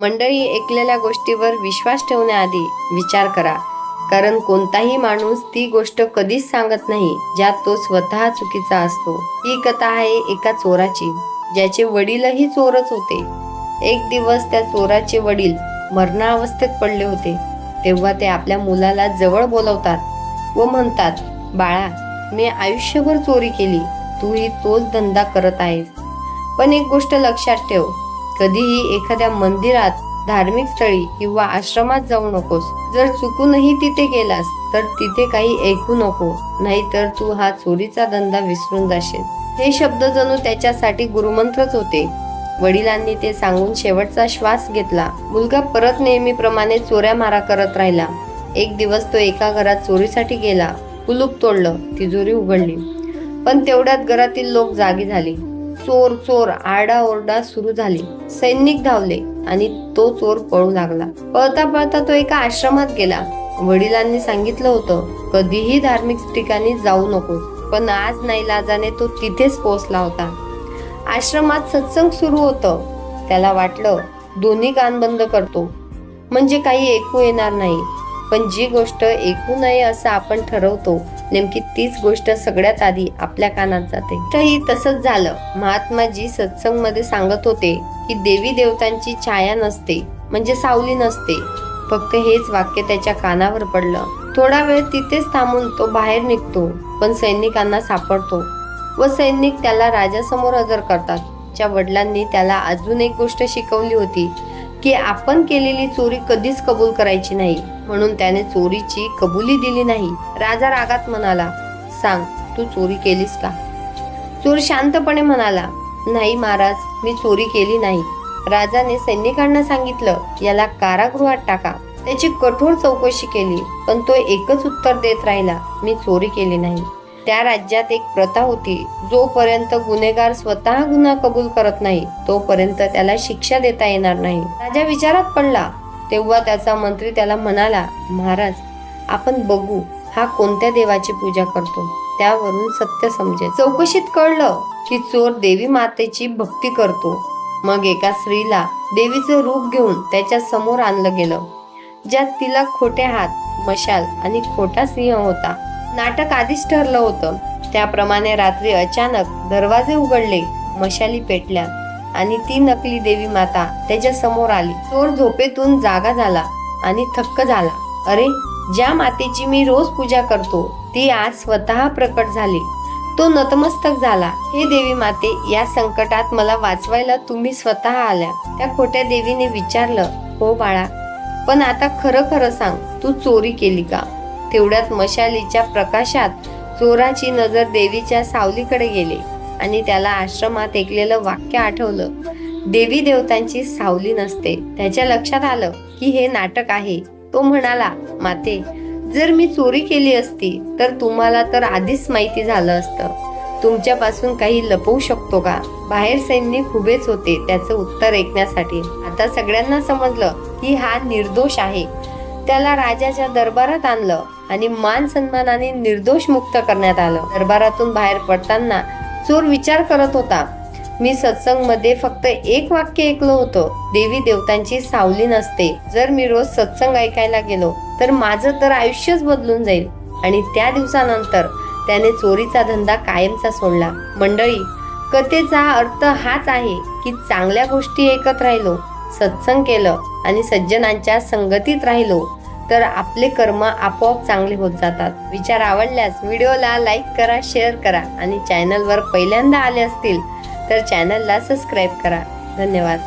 मंडळी ऐकलेल्या गोष्टीवर विश्वास ठेवण्याआधी विचार करा. कारण कोणताही माणूस ती गोष्ट कधीच सांगत नाही ज्यात तो स्वतः चुकीचा असतो. ही कथा आहे एका चोराची ज्याचे वडीलही चोरच होते. एक दिवस त्या चोराचे वडील मरणावस्थेत पडले होते. तेव्हा ते आपल्या मुलाला जवळ बोलवतात व म्हणतात बाळा मी आयुष्यभर चोरी केली तूही तोच धंदा करत आहेस. पण एक गोष्ट लक्षात ठेव कधीही एखाद्या मंदिरात धार्मिक स्थळी किंवा आश्रमात जाऊ नकोस. जर चुकूनही तिथे गेलास तर तिथे काही ऐकू नको नाहीतर तू हा चोरीचा धंदा विसरून जाशील. हे शब्द जणू त्याच्यासाठी गुरुमंत्रच होते. वडिलांनी ते सांगून शेवटचा श्वास घेतला. मुलगा परत नेहमीप्रमाणे चोऱ्या मारा करत राहिला. एक दिवस तो एका घरात चोरीसाठी गेला. कुलूप तोडलं. तिजोरी उघडली. पण तेवढ्यात घरातील लोक जागी झाले. चोर चोर आरडाओरडा सुरू झाली. सैनिक धावले आणि तो चोर पळू लागला. पळता पळता तो एका आश्रमात गेला. वडिलांनी सांगितलं होतं कधीही धार्मिक ठिकाणी जाऊ नको पण आज नाही लाजाने तो तिथेच पोहोचला होता. आश्रमात सत्संग सुरू होतं. त्याला वाटलं दोन्ही कान बंद करतो. म्हणजे काही ऐकू येणार नाही. पण जी गोष्ट ऐकू नये असं आपण ठरवतो नेमकी तीच गोष्ट सगळ्यात आधी आपल्या कानात जाते. तरी तसंच झालं. महात्माजी सत्संगमध्ये सांगत होते की देवी देवतांची छाया नसते म्हणजे सावली नसते. फक्त हेच वाक्य त्याच्या कानावर पडलं. थोडा वेळ तिथेच थांबून तो बाहेर निघतो पण सैनिकांना सापडतो व सैनिक त्याला राजासमोर हजर करतात. च्या वडिलांनी त्याला अजून एक गोष्ट शिकवली होती की आपण केलेली चोरी कधीच कबूल करायची नाही. म्हणून त्याने चोरीची कबुली दिली नाही. राजा रागात म्हणाला सांग तू चोरी केलीस का? चोर शांतपणे म्हणाला नाही महाराज मी चोरी केली नाही. राजाने सैनिकांना सांगितलं याला कारागृहात टाका. त्याची कठोर चौकशी केली पण तो एकच उत्तर देत राहिला मी चोरी केली नाही. त्या राज्यात एक प्रथा होती जोपर्यंत गुन्हेगार स्वतः गुन्हा कबूल करत नाही तोपर्यंत त्याला शिक्षा देता येणार नाही. राजा विचारात पडला तेव्हा त्याचा मंत्री त्याला म्हणाला महाराज आपण बघू हा कोणत्या देवाची पूजा करतो? त्यावरून सत्य समजेल. चौकशीत कळलं की चोर देवी मातेची भक्ती करतो. मग एका स्त्रीला देवीचं रूप घेऊन त्याच्यासमोर आणलं गेलं ज्यात तिला खोटे हात मशाल आणि खोटा सिंह होता. नाटक आधीच ठरलं होतं. त्याप्रमाणे रात्री अचानक दरवाजे उघडले मशाली पेटल्या. आणि ती नकली देवी माता त्याच्यासमोर आली. चोर झोपेतून जागा झाला आणि थक्क झाला. अरे ज्या मातेची मी रोज पूजा करतो ती आज स्वतः प्रकट झाली. तो नतमस्तक झाला. हे देवी माते या संकटात मला वाचवायला तुम्ही स्वतः आल्या. त्या खोट्या देवीने विचारलं हो बाळा पण आता खरं खरं सांग तू चोरी केली का? तेवढ्यात मशालीच्या प्रकाशात चोराची नजर देवीच्या सावलीकडे गेली. आणि त्याला आश्रमात ऐकलेलं वाक्य आठवलं. देवी देवतांची सावली नसते. त्याच्या लक्षात आलं की हे नाटक आहे. तो म्हणाला माते जर मी चोरी केली असती तर तुम्हाला तर आधीच माहिती झालं असतं. तुमच्यापासून काही लपवू शकतो का? बाहेर सैनिक उभेच होते त्याचं उत्तर ऐकण्यासाठी. आता सगळ्यांना समजलं की हा निर्दोष आहे. त्याला राजाच्या दरबारात आणलं आणि मान सन्मानाने निर्दोष मुक्त करण्यात आलं. दरबारातून बाहेर पडताना चोर विचार करत होता. मी सत्संगमध्ये फक्त एक वाक्य ऐकलं होतं. देवी देवतांची सावली नसते. जर मी रोज सत्संग ऐकायला गेलो तर माझं तर आयुष्यच बदलून जाईल. आणि त्या दिवसानंतर त्याने चोरीचा धंदा कायमचा सोडला. मंडळी कथेचा अर्थ हाच आहे की चांगल्या गोष्टी ऐकत राहिलो सत्संग केलं आणि सज्जनांच्या संगतीत राहिलो. तर आपले कर्म आपोआप चांगले होत जातात. विचार आवडल्यास व्हिडिओला लाईक करा शेअर करा आणि चॅनलवर पहिल्यांदा आले असतील तर चॅनलला सबस्क्राईब करा. धन्यवाद.